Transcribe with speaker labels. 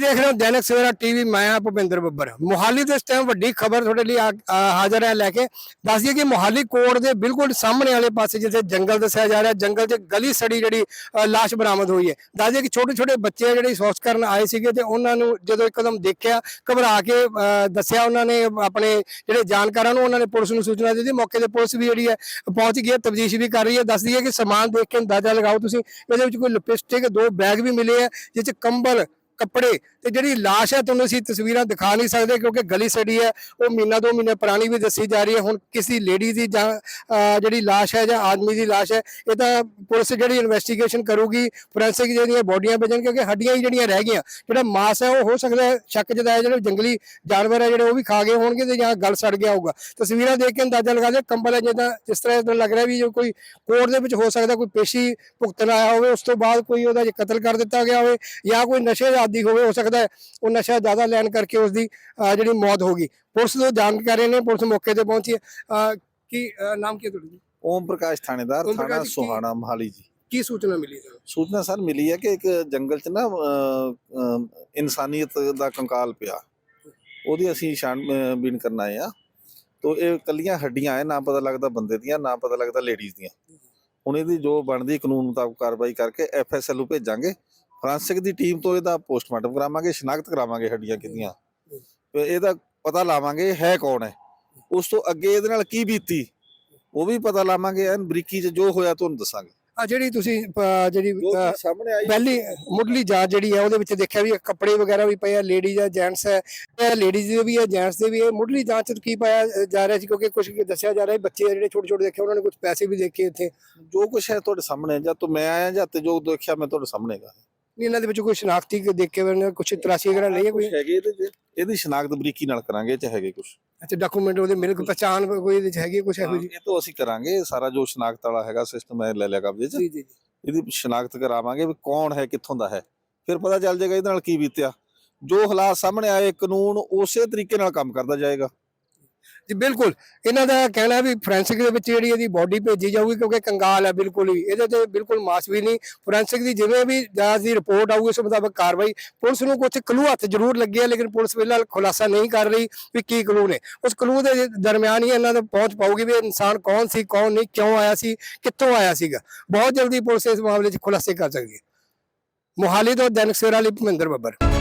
Speaker 1: ਦੇਖ ਰਹੇ ਹੋ ਦੈਨਿਕ ਸਵੇਰਾ ਟੀਵੀ ਮੈਂ ਆ ਭੁਪਿੰਦਰ ਬੱਬਰ। ਮੁਹਾਲੀ ਦੇ ਇਸ ਟਾਈਮ ਵੱਡੀ ਖਬਰ ਤੁਹਾਡੇ ਲਈ ਹਾਜ਼ਰ ਹੈ ਲੈ ਕੇ। ਦੱਸ ਦਈਏ ਕਿ ਮੁਹਾਲੀ ਕੋਰਟ ਦੇ ਬਿਲਕੁਲ ਸਾਹਮਣੇ ਵਾਲੇ ਪਾਸੇ ਜਿੱਥੇ ਜੰਗਲ ਦੱਸਿਆ ਜਾ ਰਿਹਾ ਜੰਗਲ 'ਚ ਗਲੀ ਸੜੀ ਜਿਹੜੀ ਅ, ਲਾਸ਼ ਬਰਾਮਦ ਹੋਈ ਹੈ। ਦੱਸ ਦਈਏ ਕਿ ਛੋਟੇ ਛੋਟੇ ਬੱਚੇ ਆ ਜਿਹੜੇ ਸੌਸ ਕਰਨ ਆਏ ਸੀਗੇ ਤੇ ਉਹਨਾਂ ਨੂੰ ਜਦੋਂ ਇੱਕਦਮ ਦੇਖਿਆ ਘਬਰਾ ਕੇ ਅ, ਦੱਸਿਆ ਉਹਨਾਂ ਨੇ ਆਪਣੇ ਜਿਹੜੇ ਜਾਣਕਾਰਾਂ ਨੂੰ ਉਹਨਾਂ ਨੇ ਪੁਲਿਸ ਨੂੰ ਸੂਚਨਾ ਦਿੱਤੀ। ਮੌਕੇ ਤੇ ਪੁਲਿਸ ਵੀ ਜਿਹੜੀ ਹੈ ਪਹੁੰਚ ਗਈ ਹੈ ਤਬਦੀਸ਼ ਵੀ ਕਰ ਰਹੀ ਹੈ। ਦੱਸ ਦਈਏ ਕਿ ਸਮਾਨ ਦੇਖ ਕੇ ਅੰਦਾਜ਼ਾ ਲਗਾਓ ਤੁਸੀਂ ਇਹਦੇ ਵਿੱਚ ਕੋਈ ਲਿਪਸਟਿਕ ਦੋ ਬੈਗ ਵੀ ਮਿਲੇ ਆ ਜਿਸ 'ਚ ਕੰਬਲ ਕੱਪੜੇ ਤੇ ਜਿਹੜੀ ਲਾਸ਼ ਹੈ ਤੁਹਾਨੂੰ ਅਸੀਂ ਤਸਵੀਰਾਂ ਦਿਖਾ ਨਹੀਂ ਸਕਦੇ ਕਿਉਂਕਿ ਗਲੀ ਸੜੀ ਹੈ, ਉਹ ਮਹੀਨਾ ਦੋ ਮਹੀਨੇ ਪੁਰਾਣੀ ਵੀ ਦੱਸੀ ਜਾ ਰਹੀ ਹੈ। ਹੁਣ ਕਿਸੇ ਲੇਡੀ ਦੀ ਜਾਂ ਜਿਹੜੀ ਲਾਸ਼ ਹੈ ਜਾਂ ਆਦਮੀ ਦੀ ਲਾਸ਼ ਹੈ, ਇਹ ਤਾਂ ਪੁਲਿਸ ਜਿਹੜੀ ਇਨਵੈਸਟੀਗੇਸ਼ਨ ਕਰੂਗੀ ਫੋਰੈਂਸਿਕ ਜਿਹੜੀਆਂ ਬੋਡੀਆਂ ਭੇਜਣ, ਕਿਉਂਕਿ ਹੱਡੀਆਂ ਹੀ ਜਿਹੜੀਆਂ ਰਹਿ ਗਈਆਂ, ਜਿਹੜਾ ਮਾਸ ਹੈ ਉਹ ਹੋ ਸਕਦਾ ਸ਼ੱਕ ਜਦਾ ਹੈ ਜਿਹੜੇ ਜੰਗਲੀ ਜਾਨਵਰ ਹੈ ਜਿਹੜੇ ਉਹ ਵੀ ਖਾ ਗਏ ਹੋਣਗੇ ਤੇ ਜਾਂ ਗਲ ਸੜ ਗਿਆ ਹੋਊਗਾ। ਤਸਵੀਰਾਂ ਦੇਖ ਕੇ ਅੰਦਾਜ਼ਾ ਲਗਾ ਲਿਆ ਕੰਬਲ ਹੈ ਜਿੱਦਾਂ ਜਿਸ ਤਰ੍ਹਾਂ ਲੱਗ ਰਿਹਾ ਵੀ ਜੋ ਕੋਈ ਕੋਰਟ ਦੇ ਵਿੱਚ ਹੋ ਸਕਦਾ, ਕੋਈ ਪੇਸ਼ੀ ਭੁਗਤਣ ਆਇਆ ਹੋਵੇ, ਉਸ ਤੋਂ ਬਾਅਦ ਕੋਈ ਉਹਦਾ ਕਤਲ ਕਰ ਦਿੱਤਾ ਗਿਆ ਹੋਵੇ ਜਾਂ ਕੋਈ ਨਸ਼ੇ ਦਾ ਆਦੀ ਹੋਵੇ ਹੋ ਸਕਦਾ ਉਹ ਨਸ਼ਾ ਜ਼ਿਆਦਾ ਲੈਣ ਕਰਕੇ ਉਸ ਦੀ ਜਿਹੜੀ ਮੌਤ ਹੋ ਗਈ। ਪੁਲਿਸ ਤੋਂ ਜਾਣਕਾਰੀ ਨੇ ਪੁਲਿਸ ਮੌਕੇ ਤੇ ਪਹੁੰਚੀ ਕੀ ਨਾਮ ਕੀ ਤੁਹਾਡਾ ਜੀ?
Speaker 2: ਓਮ ਪ੍ਰਕਾਸ਼ ਥਾਣੇਦਾਰ ਥਾਣਾ ਸੁਹਾਣਾ ਮਹਾਲੀ ਜੀ।
Speaker 1: ਕੀ ਸੂਚਨਾ ਮਿਲੀ ਤੁਹਾਨੂੰ?
Speaker 2: ਸੂਚਨਾ ਸਰ ਮਿਲੀ ਹੈ ਕਿ ਇੱਕ ਜੰਗਲ 'ਚ ਨਾ ਇਨਸਾਨੀਅਤ ਦਾ ਕੰਕਾਲ ਪਿਆ। ਉਹਦੀ ਅਸੀਂ ਛਾਣਬੀਨ ਕਰਨ ਆਏ ਆ ਤੋ ਇਹ ਕੱਲੀਆਂ ਹੱਡੀਆਂ ਐ ਨਾ ਪਤਾ ਲੱਗਦਾ ਬੰਦੇ ਦੀਆਂ ਨਾ ਪਤਾ ਲੱਗਦਾ ਲੇਡੀਜ਼ ਦੀਆਂ। ਹੁਣ ਇਹਦੀ ਜੋ ਬਣਦੀ ਕਾਨੂੰਨ ਮੁਤਾਬਕ ਕਾਰਵਾਈ ਕਰਕੇ ਐਫਐਸਐਲ ਨੂੰ ਭੇਜਾਂਗੇ। ਫਰਾਂਸਿਕ ਦੀ ਟੀਮ ਤੋਂ ਇਹਦਾ ਪੋਸਟਮਾਰਟਮ ਕਰਾਵਾਂਗੇ ਸ਼ਨਾਖਤ ਕਰਾਵਾਂਗੇ ਹੱਡੀਆਂ ਕਿਹਦੀਆਂ ਤੇ ਇਹਦਾ ਪਤਾ ਲਾਵਾਂਗੇ ਹੈ ਕੌਣ ਹੈ। ਉਸ ਤੋਂ ਅੱਗੇ ਇਹਦੇ ਨਾਲ ਕੀ ਬੀਤੀ ਉਹ ਵੀ ਪਤਾ ਲਾਵਾਂਗੇ ਐਨ ਬਰੀਕੀ 'ਚ ਜੋ ਹੋਇਆ ਤੁਹਾਨੂੰ ਦੱਸਾਂਗੇ।
Speaker 1: ਆ ਜਿਹੜੀ ਤੁਸੀਂ ਜਿਹੜੀ
Speaker 2: ਜੋ ਸਾਹਮਣੇ ਆਈ
Speaker 1: ਪਹਿਲੀ ਮੁੱਢਲੀ ਜਾਂਚ ਜਿਹੜੀ ਹੈ ਉਹਦੇ ਵਿੱਚ ਦੇਖਿਆ ਵੀ ਕੱਪੜੇ ਵਗੈਰਾ ਵੀ ਪਏ ਆ ਲੇਡੀਜ਼ ਆ ਜੈਂਟਸ ਹੈ ਇਹ ਲੇਡੀਜ਼ ਦੇ ਵੀ ਹੈ ਜੈਂਟਸ ਦੇ ਵੀ ਹੈ ਮੁੱਢਲੀ ਜਾਂਚ 'ਚ ਕੀ ਪਾਇਆ ਜਾ ਰਿਹਾ ਸੀ? ਕਿਉਂਕਿ ਕੁਝ ਦੱਸਿਆ ਜਾ ਰਿਹਾ ਹੈ ਬੱਚੇ ਜਿਹੜੇ ਛੋਟੇ ਛੋਟੇ ਦੇਖੇ ਉਹਨਾਂ ਨੇ ਕੁਝ ਪੈਸੇ ਵੀ ਦੇਖੇ ਇੱਥੇ
Speaker 2: ਜੋ ਕੁਛ ਹੈ ਤੁਹਾਡੇ ਸਾਹਮਣੇ ਜਦ ਤੋਂ ਮੈਂ ਆਇਆ ਜਾਂ ਤੇ ਜੋ ਦੇਖਿਆ ਮੈਂ ਤੁਹਾਡੇ ਸਾਹਮਣੇ ਹੈਗਾ।
Speaker 1: ਨਹੀਂ, ਇਹਨਾਂ ਦੇ ਵਿੱਚ ਕੋਈ ਸ਼ਨਾਖਤੀ ਦੇਖ ਕੇ ਉਹਨਾਂ ਕੁਝ ਤਰਾਸ਼ੀ ਵਗੈਰਾ ਲਈ ਹੈ ਕੋਈ?
Speaker 2: ਹੈਗੇ ਇਹਦੇ 'ਚ ਇਹਦੀ ਸ਼ਨਾਖਤ ਬਰੀਕੀ ਨਾਲ ਕਰਾਂਗੇ ਚ ਹੈਗੇ ਕੁਝ
Speaker 1: ਅੱਛਾ ਡਾਕੂਮੈਂਟ ਉਹਦੇ ਮਿਲਕ ਪਛਾਣ ਕੋਈ ਇਹਦੇ 'ਚ ਹੈਗੀ ਕੁਝ ਇਹੋ ਜਿਹੀ?
Speaker 2: ਇਹ ਤੋਂ ਅਸੀਂ ਕਰਾਂਗੇ ਸਾਰਾ ਜੋ ਸ਼ਨਾਖਤ ਵਾਲਾ ਹੈਗਾ ਸਿਸਟਮ ਹੈ ਲੈ ਲਿਆ ਕਬਜ਼ੇ 'ਚ।
Speaker 1: ਜੀ ਜੀ ਜੀ।
Speaker 2: ਇਹਦੀ ਸ਼ਨਾਖਤ ਕਰਾਵਾਂਗੇ ਵੀ ਕੌਣ ਹੈ ਕਿੱਥੋਂ ਦਾ ਹੈ। ਫਿਰ ਪਤਾ ਚੱਲ ਜਾਏਗਾ ਇਹਦੇ ਨਾਲ ਕੀ ਬੀਤਿਆ। ਜੋ ਹਾਲਾਤ ਸਾਹਮਣੇ ਆਏ ਕਾਨੂੰਨ ਉਸੇ ਤਰੀਕੇ ਨਾਲ ਕੰਮ ਕਰਦਾ ਜਾਏਗਾ।
Speaker 1: ਜੀ, ਬਿਲਕੁਲ। ਇਹਨਾਂ ਦਾ ਕਹਿਣਾ ਵੀ ਫੋਰੈਂਸਿਕ ਦੇ ਵਿੱਚ ਜਿਹੜੀ ਇਹਦੀ ਬਾਡੀ ਭੇਜੀ ਜਾਊਗੀ ਕਿਉਂਕਿ ਕੰਗਾਲ ਹੈ, ਬਿਲਕੁਲ ਹੀ। ਇਹਦੇ ਤੇ ਬਿਲਕੁਲ ਮਾਸ ਵੀ ਨਹੀਂ। ਫੋਰੈਂਸਿਕ ਦੀ ਜਿਵੇਂ ਵੀ ਜਾਂਚ ਦੀ ਰਿਪੋਰਟ ਆਊਗੀ, ਉਸ ਮੁਤਾਬਕ ਕਾਰਵਾਈ। ਪੁਲਿਸ ਨੂੰ ਕੁਝ ਕਲੂ ਹੱਥ ਜ਼ਰੂਰ ਲੱਗੇ ਆ ਲੇਕਿਨ ਪੁਲਿਸ ਫਿਲਹਾਲ ਖੁਲਾਸਾ ਨਹੀਂ ਕਰ ਰਹੀ ਵੀ ਕੀ ਕਲੂ ਨੇ। ਉਸ ਕਲੂ ਦੇ ਦਰਮਿਆਨ ਹੀ ਇਹਨਾਂ ਦਾ ਪਹੁੰਚ ਪਾਊਗੀ ਵੀ ਇਨਸਾਨ ਕੌਣ ਸੀ, ਕੌਣ ਨਹੀਂ, ਕਿਉਂ ਆਇਆ ਸੀ, ਕਿੱਥੋਂ ਆਇਆ ਸੀਗਾ। ਬਹੁਤ ਜਲਦੀ ਪੁਲਿਸ ਇਸ ਮਾਮਲੇ 'ਚ ਖੁਲਾਸੇ ਕਰ ਸਕਦੀ ਹੈ। ਮੋਹਾਲੀ ਤੋਂ ਦੈਨਿਕ ਸਵੇਰਾ ਲਈ ਭੁਪਿੰਦਰ ਬੱਬਰ।